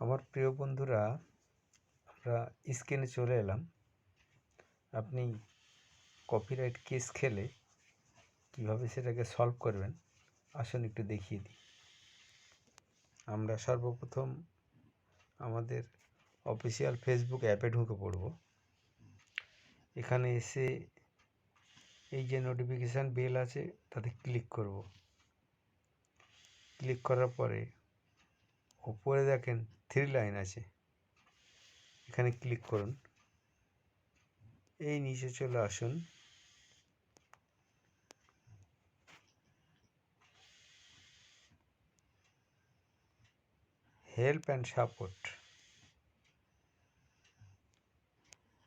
আমার প্রিয় বন্ধুরা, আমরা স্ক্রিনে চলে এলাম। আপনি কপিরাইট কেস খেলে কীভাবে সেটাকে সলভ করবেন, আসুন একটু দেখিয়ে দিই। আমরা সর্বপ্রথম আমাদের অফিসিয়াল ফেসবুক অ্যাপে ঢুকে পড়ব। এখানে এসে এই যে নোটিফিকেশান বেল আছে, তাতে ক্লিক করব। ক্লিক করার পরে উপরে দেখেন থ্রি লাইন আছে। এখানে ক্লিক করুন। এই নিচে চলে আসুন। হেল্প অ্যান্ড সাপোর্ট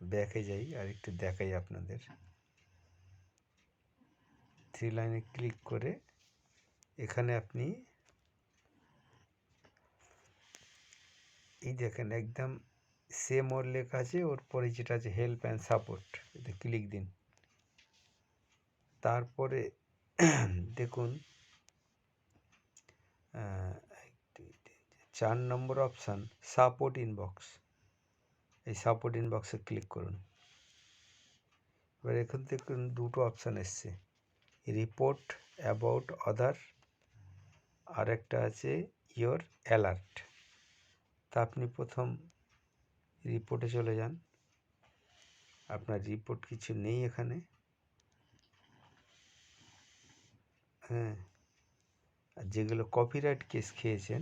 ব্যাকে যাই আর একটু দেখাই আপনাদের। থ্রি লাইনে ক্লিক করে এখানে আপনি এই দেখেন? একদম সেম ওর লেখা আছে, ওর পরে যেটা আছে হেল্প অ্যান্ড সাপোর্ট এতে ক্লিক দিন। তারপরে দেখুন চার নম্বর অপশান সাপোর্ট ইনবক্স এই সাপোর্ট ইনবক্সে ক্লিক করুন। এবার এখান থেকে দুটো অপশান এসছে। রিপোর্ট অ্যাবাউট আদার আর একটা আছে ইয়োর অ্যালার্ট তা আপনি প্রথম রিপোর্টে চলে যান। আপনার রিপোর্ট কিছু নেই এখানে। হ্যাঁ। আর যেগুলো কপিরাইট কেস খেয়েছেন,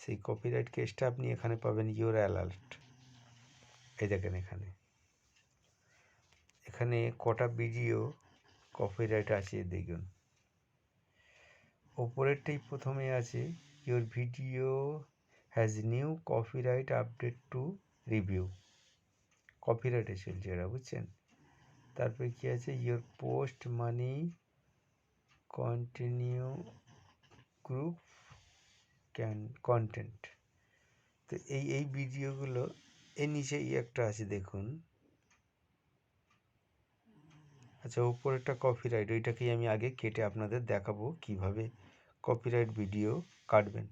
সেই কপিরাইট কেসটা আপনি এখানে পাবেন ইউর অ্যালার্ট এই দেখেন এখানে। এখানে কটা ভিডিও কপিরাইট আছে দেখুন। ওপরেরটাই প্রথমে আছে your video has new copyright update to review কপিরাইটে চলছে এরা, বুঝছেন? তারপরে কী আছে? Your post money continue group can content তো এই এই ভিডিওগুলো এর নিচে একটা আছে, দেখুন। আচ্ছা উপরেরটা কপিরাইট ওইটাকেই আমি আগে কেটে আপনাদের দেখাবো কীভাবে কপিরাইট ভিডিও কাটবেন।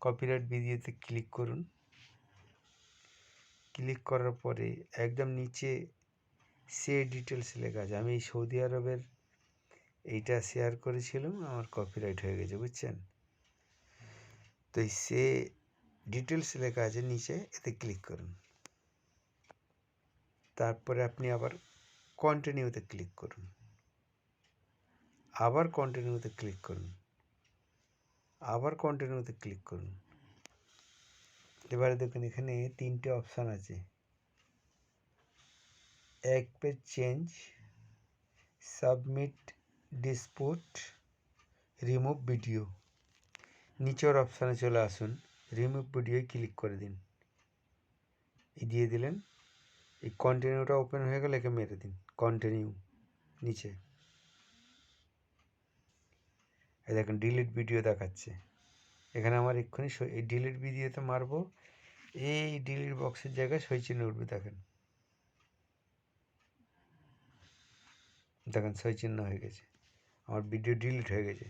কপিরাইট ভিডিওতে ক্লিক করুন। ক্লিক করার পরে একদম নিচে সে ডিটেলস লেখা আছে। আমি সৌদি আরবের এইটা শেয়ার করেছিলাম, আমার কপিরাইট হয়ে গেছে, বুঝছেন? তো সে ডিটেলস লেখা আছে নিচে, এতে ক্লিক করুন। তারপরে আপনি আবার কন্টিনিউতে ক্লিক করুন। আবার কন্টিনিউতে ক্লিক করুন। আবার কন্টিনিউতে ক্লিক করুন। এবারে দেখুন এখানে তিনটে অপশান আছে। এক page change submit dispute remove video নিচের অপশানে চলে আসুন রিমুভ ভিডিও ক্লিক করে দিন। দিয়ে দিলেন, এই কন্টিনিউটা ওপেন হয়ে গেলে একে মেরে দিন কন্টিনিউ নিচে। এই দেখেন ডিলিট ভিডিও দেখাচ্ছে। এখানে আমার এক্ষুনি এই ডিলিট ভিডিওতে মারবো। এই ডিলিট বক্সের জায়গায় সই চিহ্ন উঠবে, দেখেন। দেখেন সই চিহ্ন হয়ে গেছে। আমার ভিডিও ডিলিট হয়ে গেছে।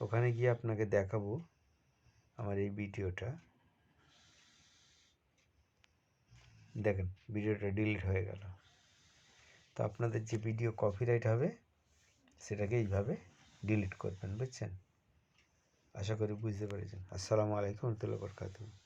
ওখানে গিয়ে আপনাকে দেখাবো আমার এই ভিডিওটা দেখেন ভিডিওটা ডিলিট হয়ে গেল। তো আপনাদের যে ভিডিও কপিরাইট হবে, সেটাকে এইভাবে ডিলিট করবেন বুঝছেন? আশা করি বুঝতে পেরেছেন। আসসালামু আলাইকুম রহমতুল্লাহ বরকাতুহ।